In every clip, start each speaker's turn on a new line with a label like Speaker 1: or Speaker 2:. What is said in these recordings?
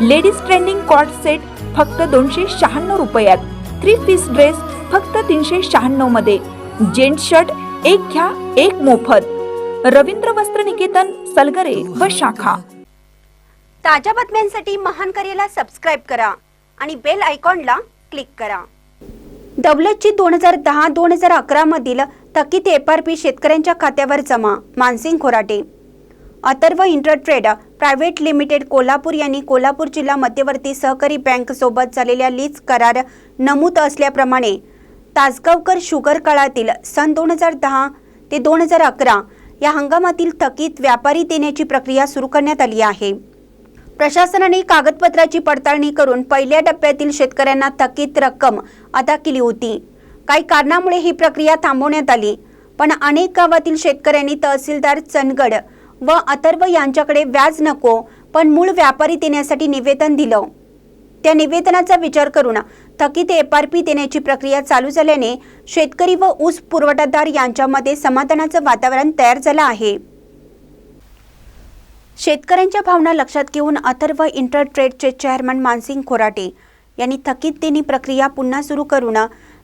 Speaker 1: Ladies trending coat set फक्त दोनशे शहाण्णव रुपयात. थ्री पीस ड्रेस फक्त तीनशे शहाण्णवमध्ये. जेंट्स शर्ट एक घ्या एक मोफत. रवींद्र वस्त्र निकेतन सलगरे व शाखा.
Speaker 2: ताज्या बातम्यांसाठी महान करेला सबस्क्राईब करा आणि बेल आयकॉनला क्लिक करा. दौलतची दोन हजार दहा दोन हजार अकरा मधील थकीत एफ आर पी शेतकऱ्यांच्या खात्यावर जमा. Mansingh Khorate. Atharva intertrade private limited Kolhapur यांनी कोल्हापूर जिल्हा मध्यवर्ती सहकारी बँक सोबत झालेल्या लीज करार नमूद असल्याप्रमाणे तासगावकर शुगर काळातील सन दोन हजार दहा ते दोन हजार अकरा या हंगामातील थकीत व्यापारी देण्याची प्रक्रिया सुरू करण्यात आली आहे. प्रशासनाने कागदपत्राची पडताळणी करून पहिल्या टप्प्यातील शेतकऱ्यांना थकीत रक्कम अदा केली होती. काही कारणामुळे ही प्रक्रिया थांबवण्यात आली पण अनेक गावातील शेतकऱ्यांनी तहसीलदार चनगड व अथर्व यांच्याकडे व्याज नको पण मूळ व्यापारी देण्यासाठी निवेदन दिलं. त्या निवेदनाचा विचार करून थकीत एफआरपी आर पी देण्याची प्रक्रिया चालू झाल्याने शेतकरी व ऊस पुरवठादार यांच्यामध्ये समाधानाचं वातावरण तयार झालं आहे. शेतकऱ्यांच्या भावना लक्षात घेऊन अथर्व इंटर ट्रेडचे चेअरमन मानसिंग खोराटे यांनी थकीत देणी प्रक्रिया पुन्हा सुरू करून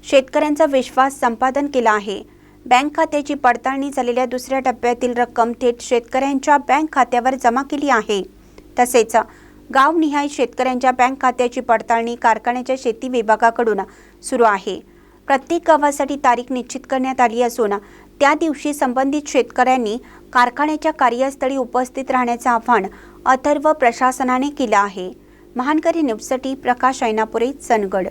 Speaker 2: शेतकऱ्यांचा विश्वास संपादन केला आहे. बँक खात्याची पडताळणी झालेल्या दुसऱ्या टप्प्यातील रक्कम थेट शेतकऱ्यांच्या बँक खात्यावर जमा केली आहे. तसेच गावनिहाय शेतकऱ्यांच्या बँक खात्याची पडताळणी कारखान्याच्या शेती विभागाकडून सुरू आहे. प्रत्येक गावासाठी तारीख निश्चित करण्यात आली असून त्या दिवशी संबंधित शेतकऱ्यांनी कारखान्याच्या कार्यस्थळी उपस्थित राहण्याचं आवाहन अथर्व प्रशासनाने केलं आहे. महानकरी न्यूजसाठी प्रकाश ऐनापुरे चनगड